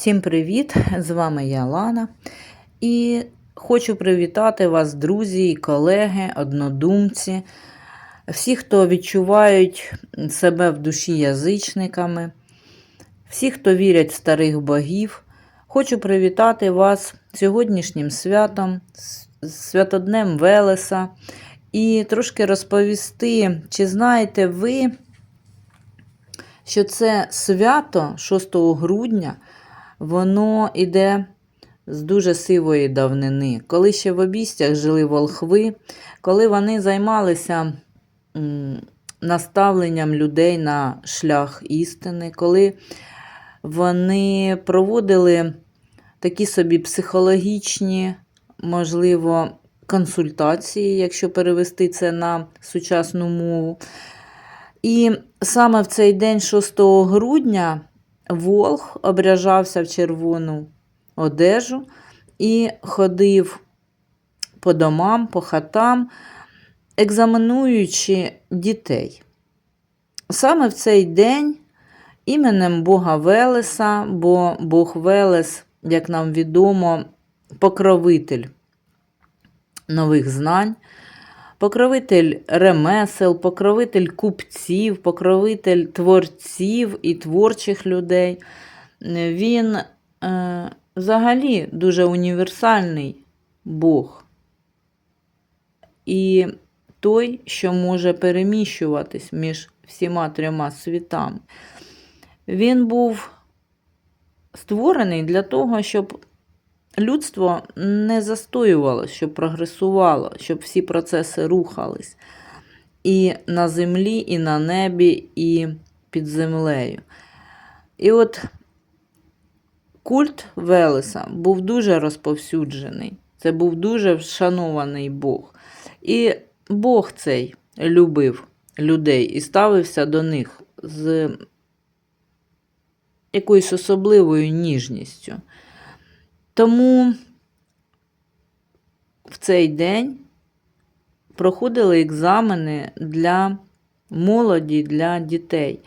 Всім привіт! З вами я Лана. І хочу привітати вас, друзі, колеги, однодумці, всі, хто відчувають себе в душі язичниками, всі, хто вірять в старих богів. Хочу привітати вас сьогоднішнім святом, святоднем Велеса, і трошки розповісти, чи знаєте ви, що це свято 6 грудня воно іде з дуже сивої давнини. Коли ще в обістях жили волхви, коли вони займалися наставленням людей на шлях істини, коли вони проводили такі собі психологічні, можливо, консультації, якщо перевести це на сучасну мову. І саме в цей день, 6 грудня, Волх обряжався в червону одежу і ходив по домам, по хатам, екзаменуючи дітей. Саме в цей день іменем Бога Велеса, бо Бог Велес, як нам відомо, покровитель нових знань, покровитель ремесел, покровитель купців, покровитель творців і творчих людей. Він е, взагалі дуже універсальний Бог. І той, що може переміщуватись між всіма трьома світами. Він був створений для того, щоб людство не застоювалося, щоб прогресувало, щоб всі процеси рухались. І на землі, і на небі, і під землею. І от культ Велеса був дуже розповсюджений. Це був дуже вшанований Бог. І Бог цей любив людей і ставився до них з якоюсь особливою ніжністю. Тому в цей день проходили екзамени для молоді, для дітей.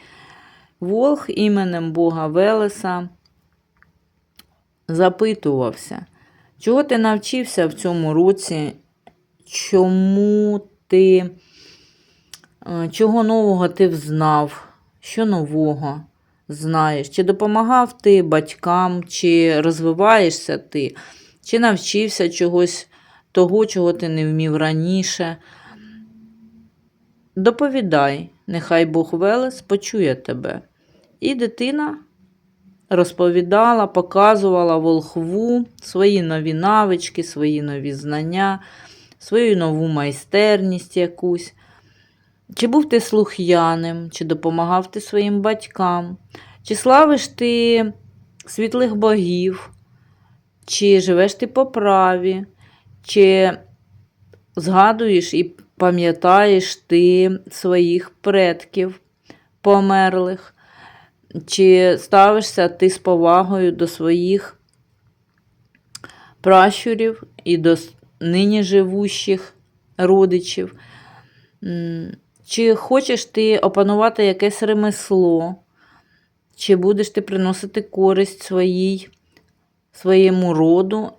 Волх іменем Бога Велеса запитувався, чого ти навчився в цьому році, чому ти, е, чого нового ти взнав, що нового знаєш, чи допомагав ти батькам, чи розвиваєшся ти, чи навчився чогось того, чого ти не вмів раніше. Доповідай, нехай Бог Велес почує тебе. І дитина розповідала, показувала волхву свої нові навички, свої нові знання, свою нову майстерність якусь. Чи був ти слух'яним, чи допомагав ти своїм батькам, чи славиш ти світлих богів, чи живеш ти по праві, чи згадуєш і пам'ятаєш ти своїх предків померлих, чи ставишся ти з повагою до своїх пращурів і до нині живущих родичів. Чи хочеш ти опанувати якесь ремесло, чи будеш ти приносити користь своїй, своєму роду,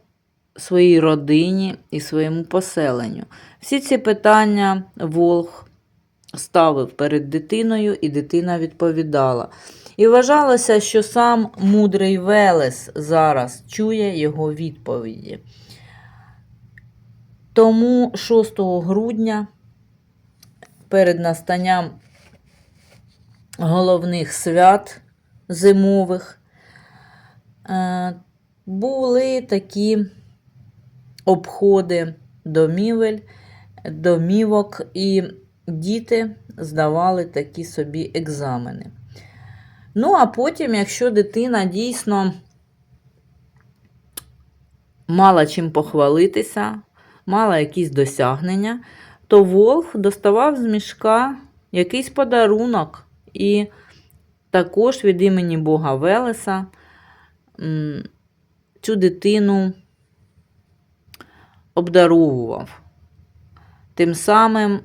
своїй родині і своєму поселенню? Всі ці питання Волг ставив перед дитиною, і дитина відповідала. І вважалося, що сам мудрий Велес зараз чує його відповіді. Тому 6 грудня перед настанням головних свят зимових е, були такі обходи домівель, домівок, і діти здавали такі собі екзамени. Ну, а потім, якщо дитина дійсно мала чим похвалитися, мала якісь досягнення, то Волх доставав з мішка якийсь подарунок і також від імені Бога Велеса цю дитину обдаровував. Тим самим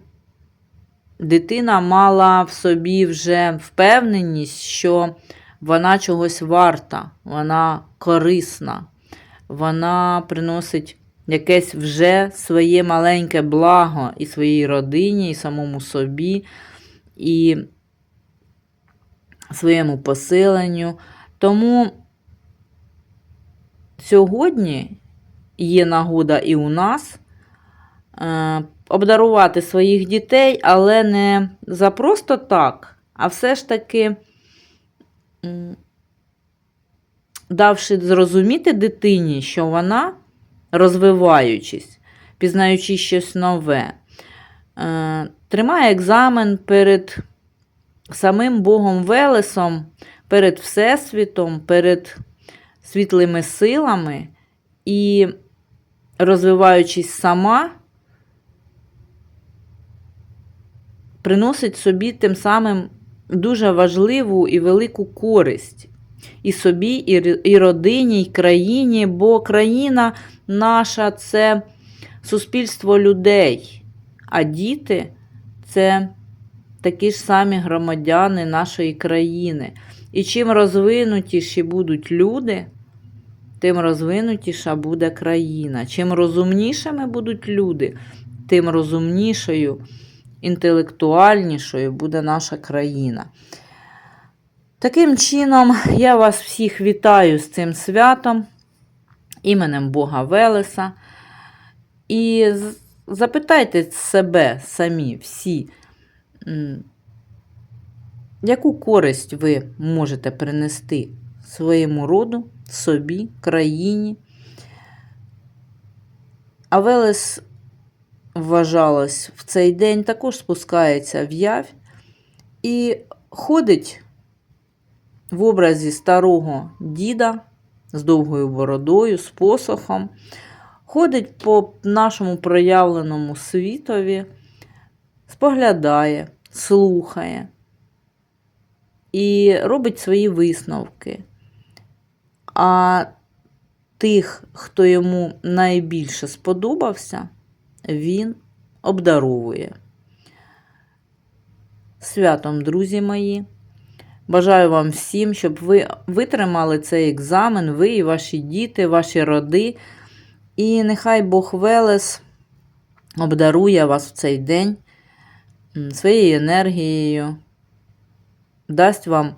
дитина мала в собі вже впевненість, що вона чогось варта, вона корисна, вона приносить якесь вже своє маленьке благо і своїй родині, і самому собі, і своєму поселенню. Тому сьогодні є нагода і у нас е, обдарувати своїх дітей, але не за просто так, а все ж таки давши зрозуміти дитині, що вона, розвиваючись, пізнаючи щось нове, е, тримає екзамен перед самим Богом Велесом, перед Всесвітом, перед світлими силами і розвиваючись сама, приносить собі тим самим дуже важливу і велику користь і собі, і, родині, і країні, бо країна наша це суспільство людей, а діти це такі ж самі громадяни нашої країни. І чим розвинутіші будуть люди, тим розвинутіша буде країна. Чим розумнішими будуть люди, тим розумнішою, інтелектуальнішою буде наша країна. Таким чином, я вас всіх вітаю з цим святом, іменем Бога Велеса. І запитайте себе самі всі, яку користь ви можете принести своєму роду, собі, країні. А Велес, вважалось, в цей день також спускається в явь і ходить в образі старого діда з довгою бородою, з посохом, ходить по нашому проявленому світові, споглядає, слухає і робить свої висновки. А тих, хто йому найбільше сподобався, він обдаровує. Святом, друзі мої! Бажаю вам всім, щоб ви витримали цей екзамен, ви і ваші діти, ваші роди. І нехай Бог Велес обдарує вас в цей день своєю енергією, дасть вам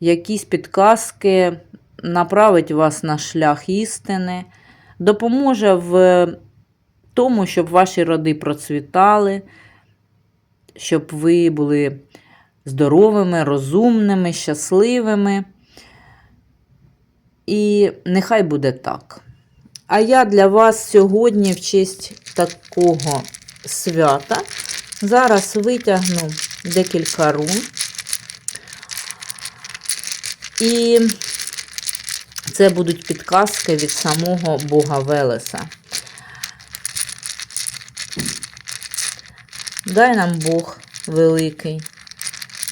якісь підказки, направить вас на шлях істини, допоможе в тому, щоб ваші роди процвітали, щоб ви були здоровими, розумними, щасливими. І нехай буде так. А я для вас сьогодні, в честь такого свята, зараз витягну декілька рун. І це будуть підказки від самого Бога Велеса. Дай нам Бог великий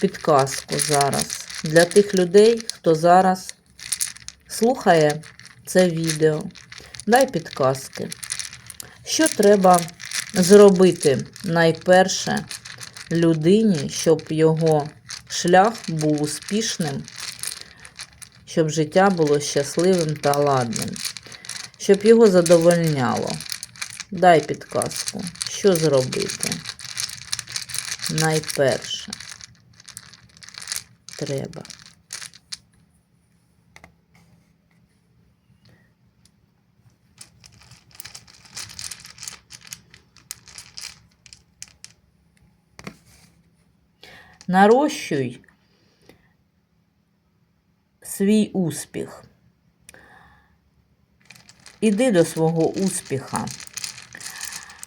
підказку зараз для тих людей, хто зараз слухає це відео. Дай підказки. Що треба зробити найперше людині, щоб його шлях був успішним, щоб життя було щасливим та ладним, щоб його задовольняло. Дай підказку, що зробити. Найперше треба. Нарощуй свій успіх. Іди до свого успіха,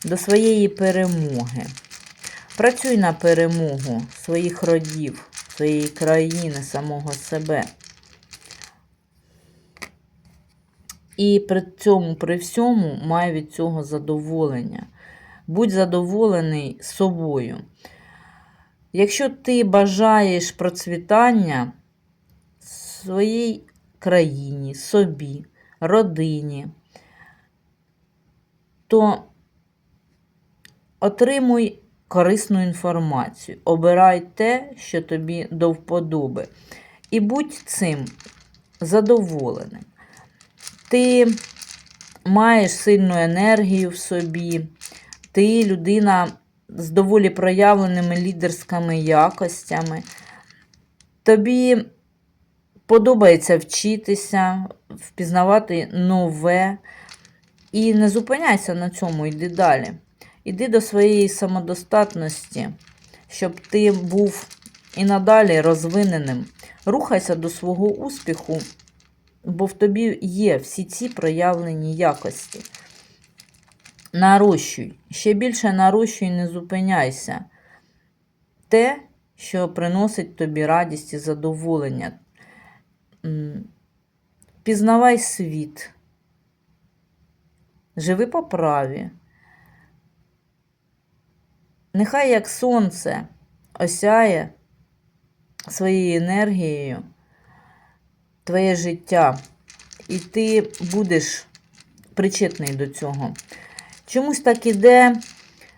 до своєї перемоги. Працюй на перемогу своїх родів, своєї країни, самого себе. І при цьому, при всьому, май від цього задоволення. Будь задоволений собою. Якщо ти бажаєш процвітання своїй країні, собі, родині, то отримуй корисну інформацію. Обирай те, що тобі до вподоби. І будь цим задоволеним. Ти маєш сильну енергію в собі, ти людина з доволі проявленими лідерськими якостями. Тобі подобається вчитися, впізнавати нове. І не зупиняйся на цьому, йди далі. Іди до своєї самодостатності, щоб ти був і надалі розвиненим. Рухайся до свого успіху, бо в тобі є всі ці проявлені якості. Нарощуй. Ще більше нарощуй, не зупиняйся. Те, що приносить тобі радість і задоволення. Пізнавай світ. Живи по праві. Нехай як сонце осяє своєю енергією твоє життя, і ти будеш причетний до цього. Чомусь так іде,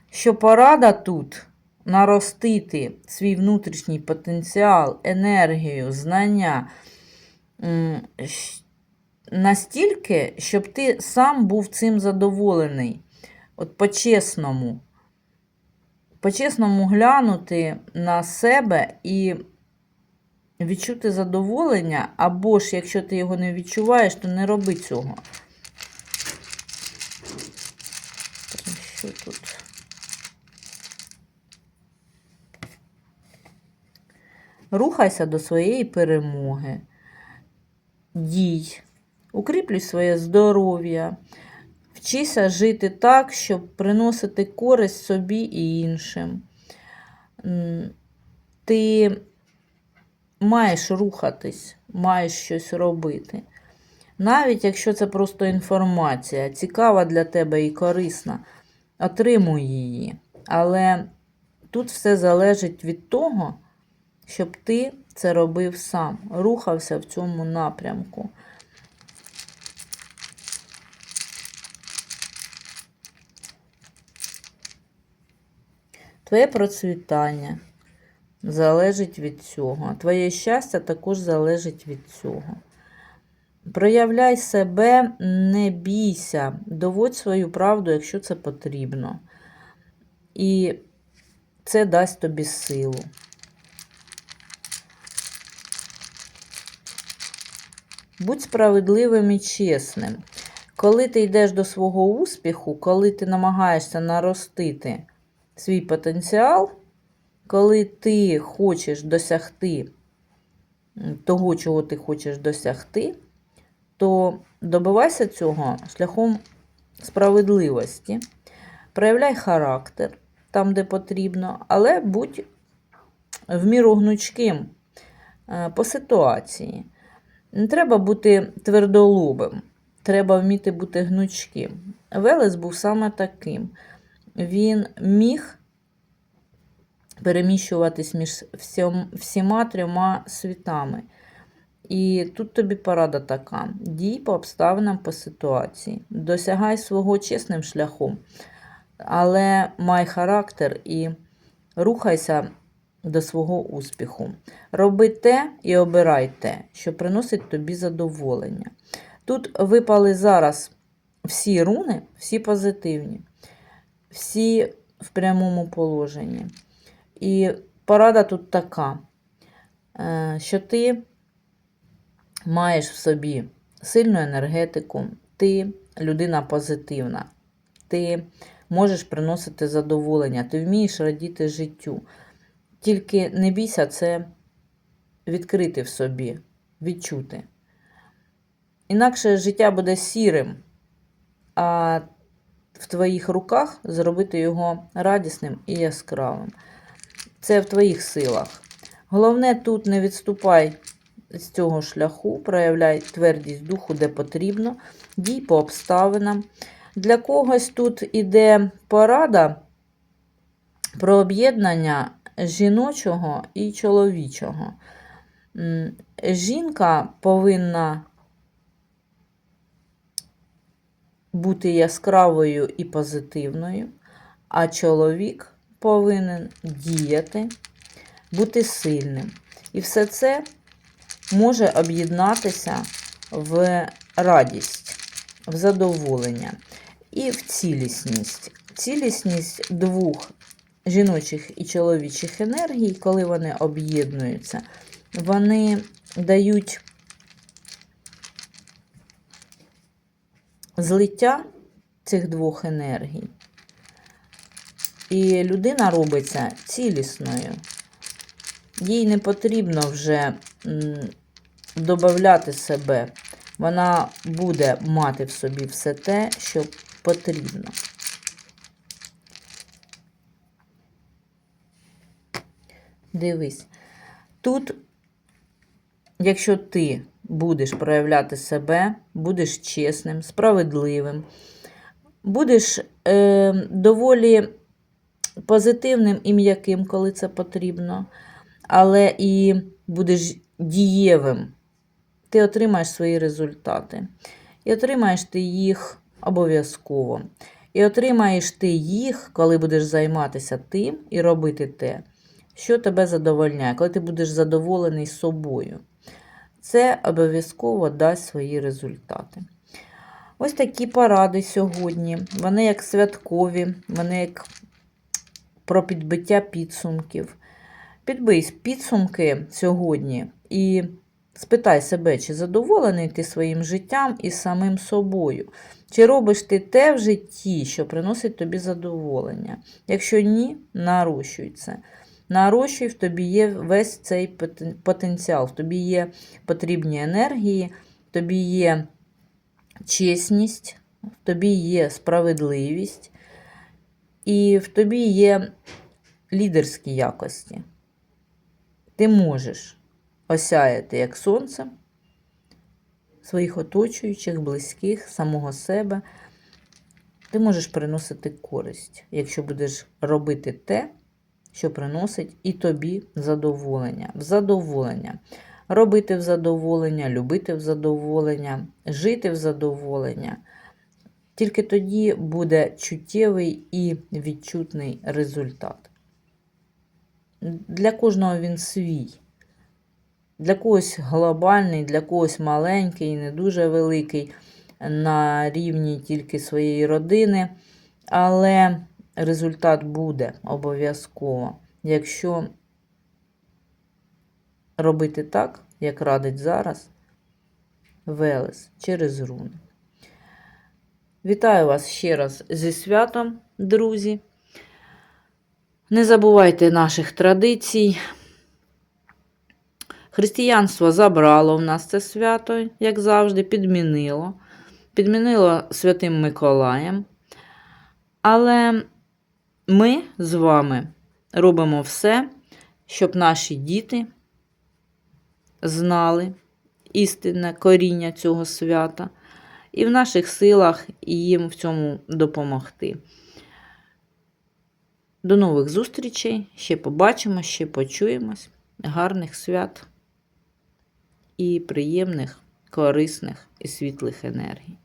що порада тут наростити свій внутрішній потенціал, енергію, знання настільки, щоб ти сам був цим задоволений. От по-чесному. По-чесному глянути на себе і відчути задоволення, або ж, якщо ти його не відчуваєш, то не роби цього. Що тут? Рухайся до своєї перемоги. Дій, укріплюй своє здоров'я, вчися жити так, щоб приносити користь собі і іншим. Ти маєш рухатись, маєш щось робити. Навіть якщо це просто інформація, цікава для тебе і корисна, отримуй її. Але тут все залежить від того, щоб ти це робив сам, рухався в цьому напрямку. Твоє процвітання залежить від цього. Твоє щастя також залежить від цього. Проявляй себе, не бійся, доводь свою правду, якщо це потрібно. І це дасть тобі силу. Будь справедливим і чесним. Коли ти йдеш до свого успіху, коли ти намагаєшся наростити свій потенціал, коли ти хочеш досягти того, чого ти хочеш досягти, то добивайся цього шляхом справедливості, проявляй характер там, де потрібно, але будь в міру гнучким е, по ситуації. Не треба бути твердолобим, треба вміти бути гнучким. Велес був саме таким. Він міг переміщуватись між всіма трьома світами. І тут тобі порада така: дій по обставинам по ситуації, досягай свого чесним шляхом, але май характер і рухайся до свого успіху. Роби те і обирай те, що приносить тобі задоволення. Тут випали зараз всі руни, всі позитивні, всі в прямому положенні. І порада тут така, е, що ти маєш в собі сильну енергетику, ти людина позитивна, ти можеш приносити задоволення, ти вмієш радіти життю. Тільки не бійся це відкрити в собі, відчути. Інакше життя буде сірим, а в твоїх руках зробити його радісним і яскравим. Це в твоїх силах. Головне тут не відступай з цього шляху, проявляй твердість духу, де потрібно, дій по обставинам. Для когось тут іде порада про об'єднання жіночого і чоловічого. Жінка повинна бути яскравою і позитивною, а чоловік повинен діяти, бути сильним. І все це може об'єднатися в радість, в задоволення і в цілісність. Цілісність двох жіночих і чоловічих енергій, коли вони об'єднуються, вони дають злиття цих двох енергій. І людина робиться цілісною. Їй не потрібно вже додати себе. Вона буде мати в собі все те, що потрібно. Дивись, тут, якщо ти будеш проявляти себе, будеш чесним, справедливим, будеш е, доволі позитивним і м'яким, коли це потрібно, але і будеш дієвим, ти отримаєш свої результати. І отримаєш ти їх обов'язково. І отримаєш ти їх, коли будеш займатися тим і робити те, що тебе задовольняє, коли ти будеш задоволений собою. Це обов'язково дасть свої результати. Ось такі поради сьогодні. Вони як святкові, вони як про підбиття підсумків. Підбий підсумки сьогодні і спитай себе, чи задоволений ти своїм життям і самим собою. Чи робиш ти те в житті, що приносить тобі задоволення? Якщо ні, нарощуй це. Нарощуй, в тобі є весь цей потенціал, в тобі є потрібні енергії, в тобі є чесність, в тобі є справедливість, і в тобі є лідерські якості. Ти можеш осяяти як сонце своїх оточуючих, близьких, самого себе. Ти можеш приносити користь, якщо будеш робити те, що приносить і тобі задоволення. В задоволення. Робити в задоволення, любити в задоволення, жити в задоволення. Тільки тоді буде чуттєвий і відчутний результат. Для кожного він свій. Для когось глобальний, для когось маленький, не дуже великий, на рівні тільки своєї родини. Але результат буде обов'язково, якщо робити так, як радить зараз Велес через руни. Вітаю вас ще раз зі святом, друзі. Не забувайте наших традицій. Християнство забрало в нас це свято, як завжди, підмінило. Підмінило Святим Миколаєм. Але ми з вами робимо все, щоб наші діти знали істинне коріння цього свята, і в наших силах їм в цьому допомогти. До нових зустрічей. Ще побачимо, ще почуємось. Гарних свят і приємних, корисних і світлих енергій.